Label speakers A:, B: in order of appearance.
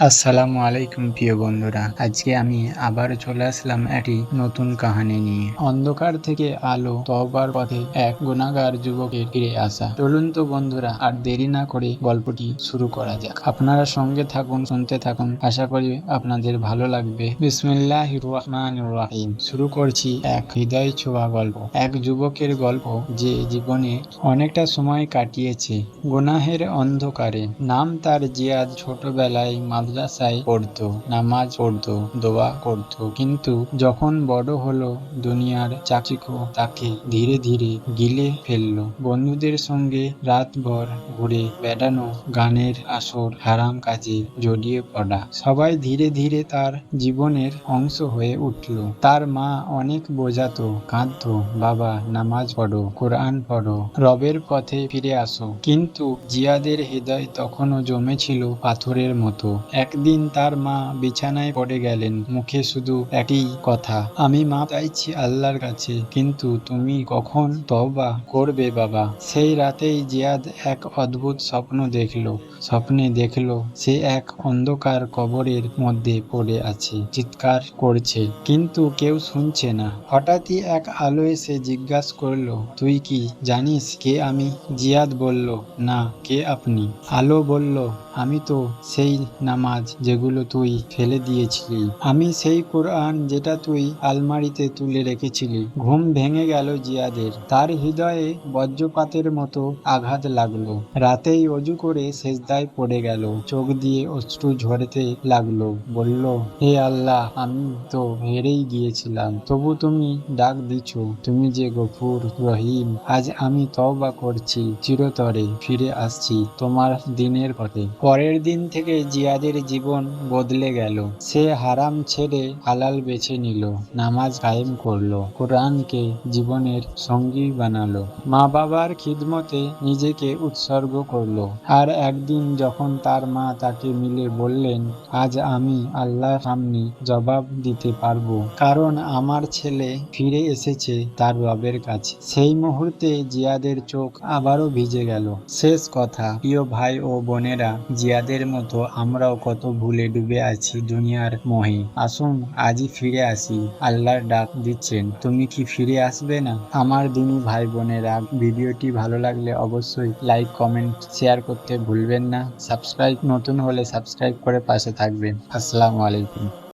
A: আসসালামু আলাইকুম প্রিয় বন্ধুরা। আজকে আমি আবার চলে আসলাম একটি নতুন কাহানি নিয়ে। অন্ধকার থেকে আলো তহবার পথে এক গুণাগার যুবকের ফিরে আসা। চলুন তো বন্ধুরা, আর দেরি না করে গল্পটি শুরু করা যাক। আপনারা সঙ্গে থাকুন, শুনতে থাকুন। আশা করি আপনাদের ভালো লাগবে। বিসমিল্লাহ রহমান রাহিম। শুরু করছি এক হৃদয় ছোঁয়া গল্প। এক যুবকের গল্প যে জীবনে অনেকটা সময় কাটিয়েছে। গুনাহের অন্ধকারে। নাম তার জিয়াদ ছোটবেলায় মাদ্রাসায় পড়তো, নামাজ পড়তো, দোয়া করতো। কিন্তু যখন বড় হলো, দুনিয়ার চাকচিক্য তাকে ধীরে ধীরে গিলে ফেলল। বন্ধুদের সঙ্গে রাতভর ঘুরে বেড়ানো গানের আসর, হারাম কাজে জড়িয়ে পড়া, সবাই ধীরে ধীরে তার জীবনের অংশ হয়ে উঠল। তার মা অনেক বোঝাতো, কাঁদতো, বাবা, নামাজ পড়ো, কোরআন পড়ো, রবের পথে ফিরে আসো। কিন্তু জিয়াদের হৃদয় তখনও জমেছিল পাথরের মতো। একদিন তার মা বিছানায় পড়ে গেলেন। মুখে শুধু একই কথা, আমি মা চাইছি আল্লাহর কাছে, কিন্তু তুমি কখন তওবা করবে বাবা? সেই রাতেই জিয়াদ এক অদ্ভুত স্বপ্ন দেখল। স্বপ্নে দেখল সে এক অন্ধকার কবরের মধ্যে পড়ে আছে, চিৎকার করছে, কিন্তু কেউ শুনছে না। হঠাৎই এক আলো এসে জিজ্ঞাসা করল, তুই কি জানিস কে আমি? জিয়াদ বলল, না, কে আপনি? আলো বলল, আমি তো সেই নামাজ যেগুলো তুই ফেলে দিয়েছিলি। আমি সেই কোরআন যেটা তুই আলমারিতে তুলে রেখেছিলি। ঘুম ভেঙে গেল জিয়াদের। তার হৃদয়ে বজ্রপাতের মতো আঘাত লাগল। রাতেই অজু করে সেজদায় পড়ে গেল। চোখ দিয়ে অশ্রু ঝরতে লাগল। বলল, হে আল্লাহ, আমি তো হেরেই গিয়েছিলাম। তবু তুমি ডাক দিছ, তুমি যে গফুর রহিম, আজ আমি তওবা করছি, চিরতরে ফিরে আসছি তোমার দিনের পথে। পরের দিন থেকে জিয়াদের জীবন বদলে গেল। সে হারাম ছেড়ে হালাল বেছে নিল, নামাজ কায়েম করল, কোরআনকে জীবনের সঙ্গী বানালো। মা বাবার খিদমতে নিজেকে উৎসর্গ করল। আর একদিন যখন তার মা তাকে মিলে বললেন, আজ আমি আল্লাহর সামনে জবাব দিতে পারব, কারণ আমার ছেলে ফিরে এসেছে তার রবের কাছে। সেই মুহূর্তে জিয়াদের চোখ আবারও ভিজে গেল। শেষ কথা, প্রিয় ভাই ও বোনেরা, জিয়াদের মতো আমরাও কত ভুলে ডুবে আছি দুনিয়ার মোহে। আসুন, আজই ফিরে আসি। আল্লাহর ডাক দিচ্ছেন, তুমি কি ফিরে আসবে না? আমার দিনী ভাই বোনেরা ভিডিওটি ভালো লাগলে অবশ্যই লাইক কমেন্ট শেয়ার করতে ভুলবেন না। সাবস্ক্রাইব নতুন হলে সাবস্ক্রাইব করে পাশে থাকবেন। আসসালামু আলাইকুম।